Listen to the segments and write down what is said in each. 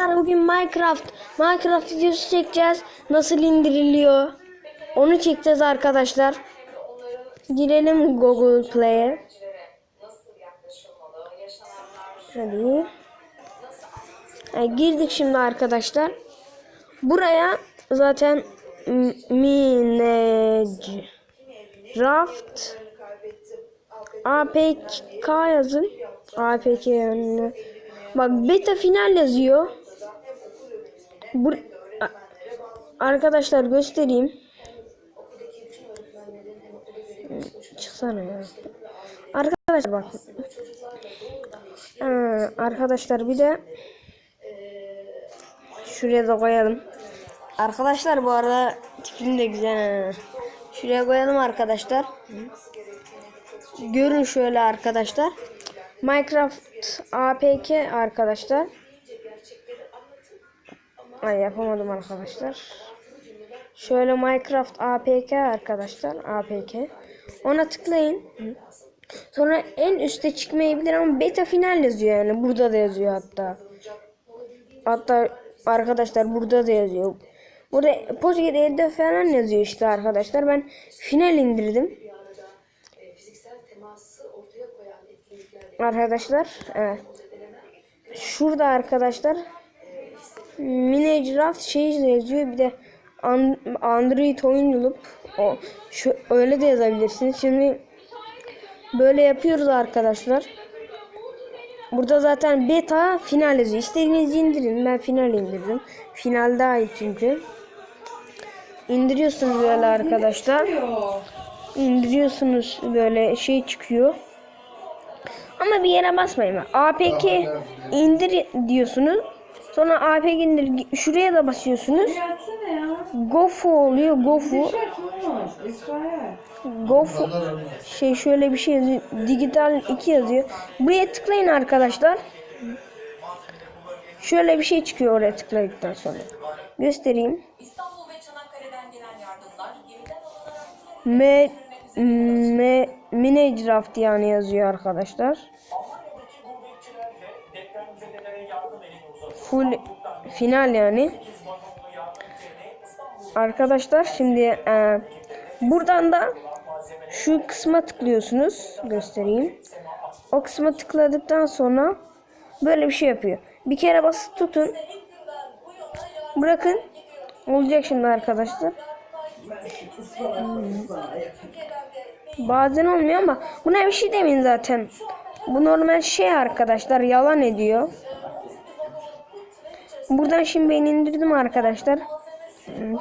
Arkadaşlar bugün Minecraft Minecraft videosu çekeceğiz. Nasıl indiriliyor? Onu çekeceğiz arkadaşlar. Girelim Google Play'e. Hadi. Ha, girdik şimdi arkadaşlar. Buraya zaten Minecraft APK yazın. APK yani. Bak beta final yazıyor. Bu A- arkadaşlar göstereyim. Çıksana ya. Arkadaşlar bak. Ha, arkadaşlar bir de şuraya da koyalım. Arkadaşlar bu arada tipim de güzel. Şuraya koyalım arkadaşlar. Görün şöyle arkadaşlar. Minecraft APK arkadaşlar. Ay yapamadım arkadaşlar. Şöyle Minecraft APK arkadaşlar. APK. Ona tıklayın. Sonra en üstte çıkmayabilir ama beta final yazıyor yani. Burada da yazıyor hatta. Hatta arkadaşlar burada da yazıyor. Burada Pocket falan yazıyor işte arkadaşlar. Ben final indirdim. Arkadaşlar evet. Şurada arkadaşlar Minecraft şey yazıyor bir de An- Android oyunculuk o şu öyle de yazabilirsiniz. Şimdi böyle yapıyoruz arkadaşlar. Burada zaten beta final yazıyor. İstediğinizi indirin. Ben final indirdim. Final daha iyi çünkü. İndiriyorsunuz böyle arkadaşlar. İndiriyorsunuz böyle şey çıkıyor. Ama bir yere basmayın. APK indir diyorsunuz. Sonra APK indir şuraya da basıyorsunuz. Gofu oluyor. Gofu. İsrail. Gofu şey şöyle bir şey yazıyor. Dijital 2 yazıyor. Buraya tıklayın arkadaşlar. Şöyle bir şey çıkıyor oraya tıkladıktan sonra. Göstereyim. İstanbul ve Çanakkale'den gelen yardımlar yeniden alınarak Me, me, Minecraft yani yazıyor arkadaşlar. Full final yani. Arkadaşlar şimdi e, buradan da şu kısma tıklıyorsunuz. Göstereyim. O kısma tıkladıktan sonra böyle bir şey yapıyor. Bir kere basıp tutun. Bırakın. Olacak şimdi arkadaşlar. Bazen olmuyor ama buna bir şey demeyin zaten. Bu normal şey arkadaşlar yalan ediyor. Buradan şimdi ben indirdim arkadaşlar. Hmm.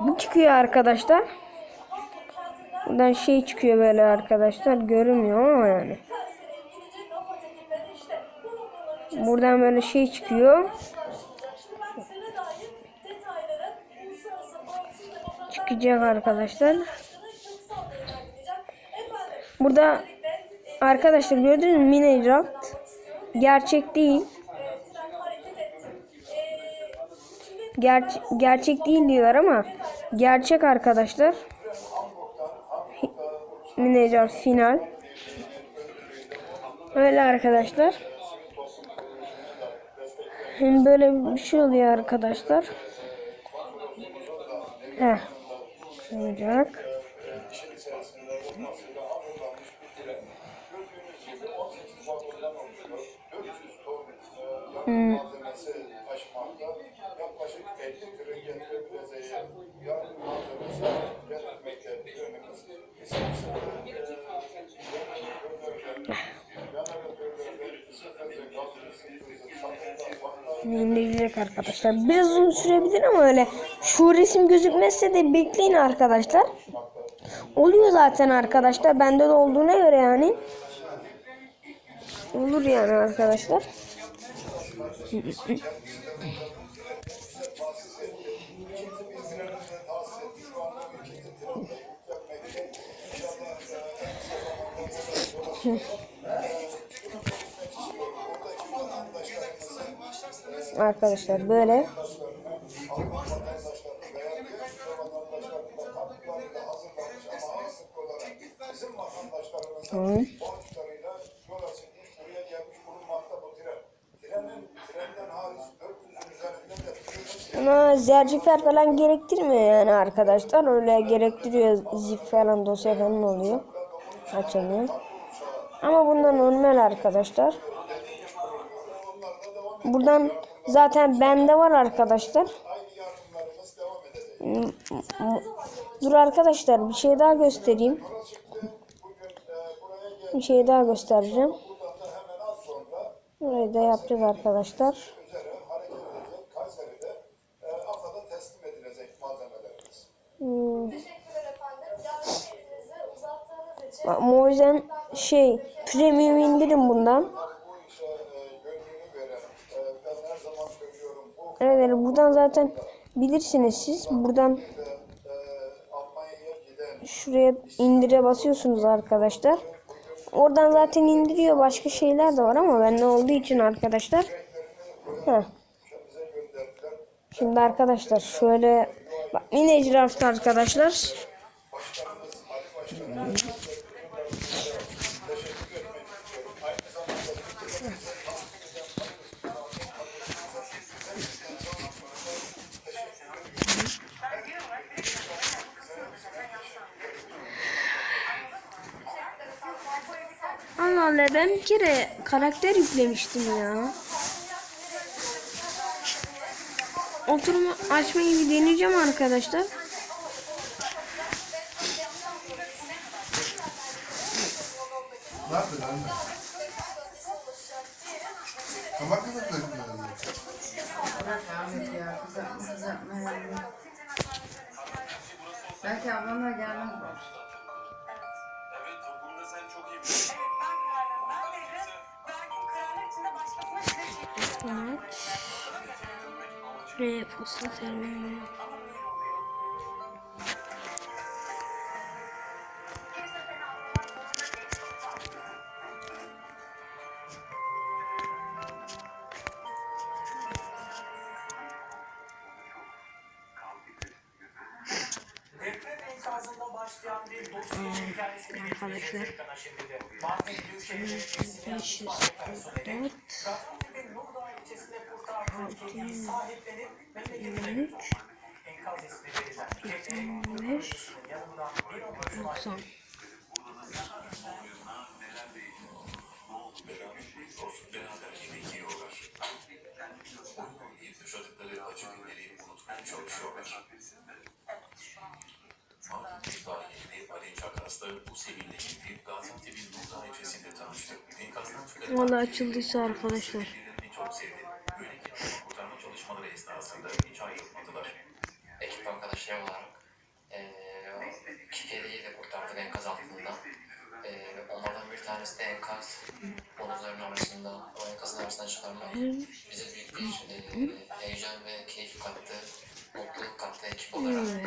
Bu çıkıyor arkadaşlar. Buradan şey çıkıyor böyle arkadaşlar. Görünmüyor ama yani. Buradan böyle şey çıkıyor. Çıkacak arkadaşlar. Burada arkadaşlar gördünüz mü Minecraft gerçek değil. Ger- gerçek değil diyorlar ama gerçek arkadaşlar. Minecraft final. Öyle arkadaşlar. Hem böyle bir şey oluyor arkadaşlar. Heh. Olacak. Hmm. İndirilecek arkadaşlar. Biraz uzun sürebilir ama öyle şu resim gözükmezse de bekleyin arkadaşlar. Oluyor zaten arkadaşlar. Bende de olduğuna göre yani. Olur yani arkadaşlar. Trenden hariç 400 Ama zercifer falan gerektirmiyor yani arkadaşlar. Öyle gerektiriyor zip falan dosya falan oluyor. Açamıyor. Ama bundan normal arkadaşlar. Buradan zaten bende var arkadaşlar. Dur arkadaşlar bir şey daha göstereyim. Bir şey daha göstereceğim. Burayı da yapacağız arkadaşlar. Hmm. Ama o yüzden şey premium indirin bundan. Ben Evet buradan zaten bilirsiniz siz. Buradan şuraya indire basıyorsunuz arkadaşlar. Oradan zaten indiriyor. Başka şeyler de var ama bende olduğu için arkadaşlar. Heh. Şimdi arkadaşlar şöyle bak mini arkadaşlar. Allah ben bir kere karakter yüklemiştim ya. Oturumu açmayı bir deneyeceğim arkadaşlar. Ne yaptın anne? Kabak mı kızardın? Bırak Ahmet ya. Kızartma kızartma yani. Belki ablamlar gelmez var. Şuraya posta sermem Arkadaşlar 500 4 85 90 Valla açıldıysa arkadaşlar. Arkadaşlarım olarak eee iki kediyi de kurtardık enkaz altında. Eee onlardan bir tanesi de enkaz bonuzların arasında, o enkazın arasından çıkarmak bize büyük bir eee, heyecan ve keyif kattı, mutluluk kattı ekip olarak.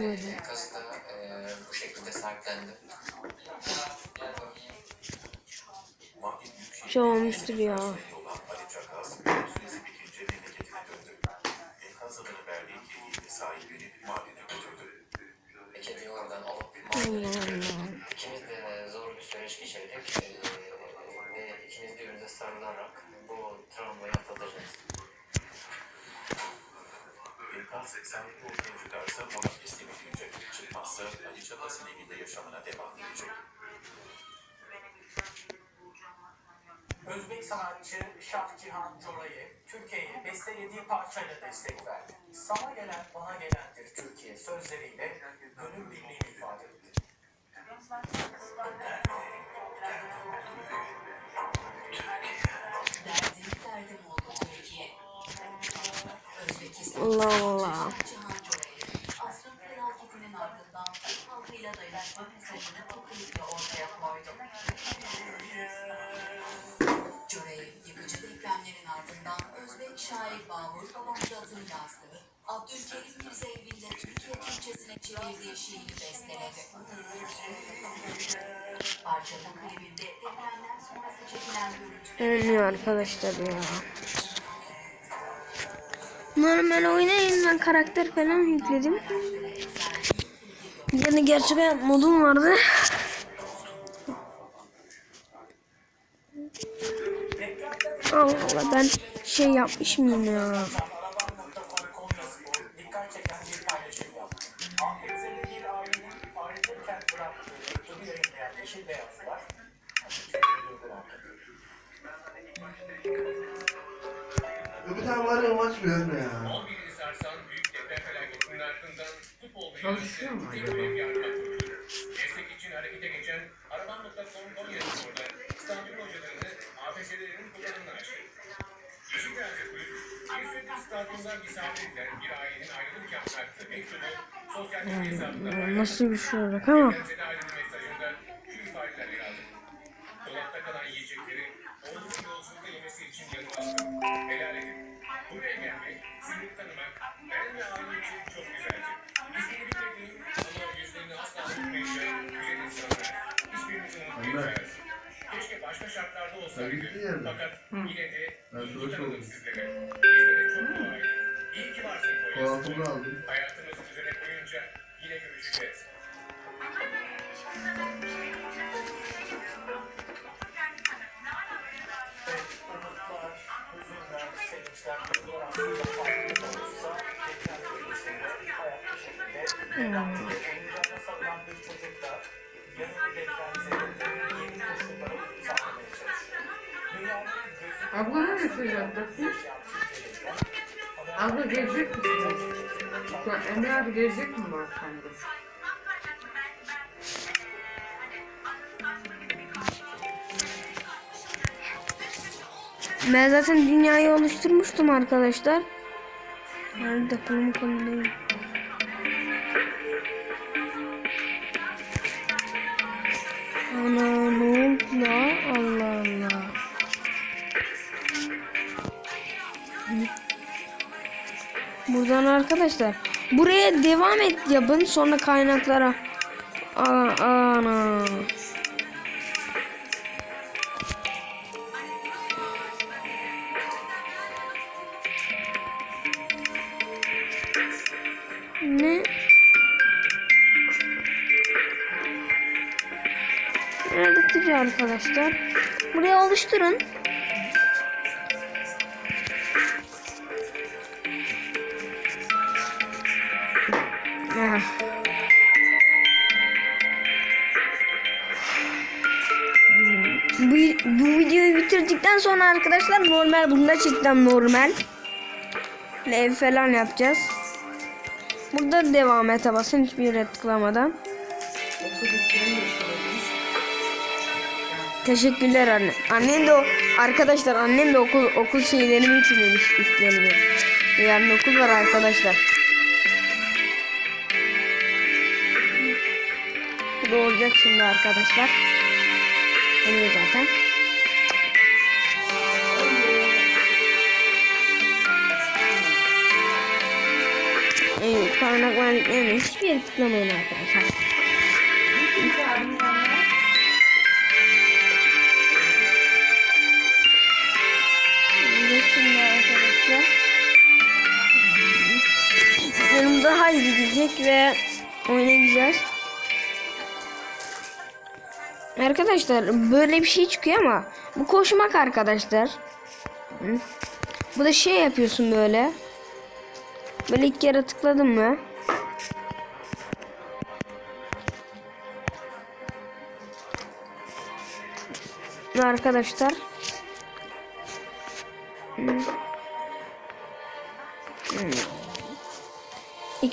Ve enkazı da eee, bu şekilde sahiplendim. Büyükşehir Şey olmuştur ya. Allah Allah. İkimiz de zor bir süreç geçirdik ve ikimiz birbirimize sarılarak bu travmayı atlatacağız. Enkaz sahipli ortaya çıkarsa ona teslim edilecek. Çıkmazsa Ali Çakas'ın evinde yaşamına devam edecek. Özbek sanatçı Şah Cihan Coray'ı Türkiye'ye bestelediği parçayla destek verdi. Sana gelen bana gelendir Türkiye sözleriyle gönül birliğini ifade etti. Koydu. Coray'ı yıkıcı depremlerin ardından Özbek şair Babur Babamzat'ın yazdığı Abdülkerim Mirza Türkiye Türkçesine çevirdiği şiiri besteledi. Parçanın klibinde depremden sonrası çekilen görüntüler Ölmüyor arkadaşlar ya. Normal oynayın ben karakter falan yükledim. Yani gerçek hayat modum vardı. Allah Allah ben şey yapmış mıyım ya? Bir tane var ya maç mı ya? Çalışıyor mu acaba? Destek için harekete geçen Araban.com Konya Spor'da stadyum hocalarını AFS'lerinin kullanımını açtı. Yeşil Gazi Kulüp, İzmir'de stadyumda misafir edilen bir ailenin ayrılırken bıraktığı mektubu sosyal medya hesabında paylaştı. Nasıl bir şey olacak ama. Kalan yiyecekleri oğlunun yolculukta yemesi için yanıma aldım. Helal edin. Buraya gelmek, sizi tanımak, ben ve ailem için çok güzeldi. İsmini bilmediğim ama yüzlerini asla unutmayacağım güzel insanlar. Hiçbirinizin unutmayacağız. Keşke başka şartlarda olsaydı. Fakat yine de iyi tanıdım sizlere. Bizlere çok edin. İyi ki varsın aldım. Hayatımızı düzene koyunca yine görüşeceğiz. Gözü Abla ne mesaj attı? yaşayan Türkiye'de Abla gelecek misin? Emre abi gelecek mi bu akşamda? Ben zaten dünyayı oluşturmuştum arkadaşlar. Nerede kolum kolumdayım. Ana ne oldu la? Allah Allah. Buradan arkadaşlar. Buraya devam et yapın sonra kaynaklara. Aa, ana. Arkadaşlar. Buraya oluşturun. Bu, bu videoyu bitirdikten sonra arkadaşlar normal bunda cidden normal. Ev falan yapacağız. Burada devam et basın hiçbir yere tıklamadan. Teşekkürler anne. Annem de arkadaşlar annem de okul okul şeylerimi içinmiş üstlerimi. Yarın okul var arkadaşlar. Bu da olacak şimdi arkadaşlar. Oluyor zaten. Evet, yüklemeyin. Hiçbir tıklamayın arkadaşlar. Yanımda Haydi gidecek ve oynayacağız. Arkadaşlar böyle bir şey çıkıyor ama bu koşmak arkadaşlar. Bu da şey yapıyorsun böyle. Böyle ilk kere tıkladım mı? Arkadaşlar.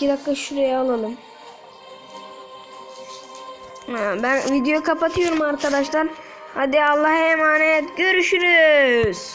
İki dakika şuraya alalım. Ben videoyu kapatıyorum arkadaşlar. Hadi Allah'a emanet. Görüşürüz.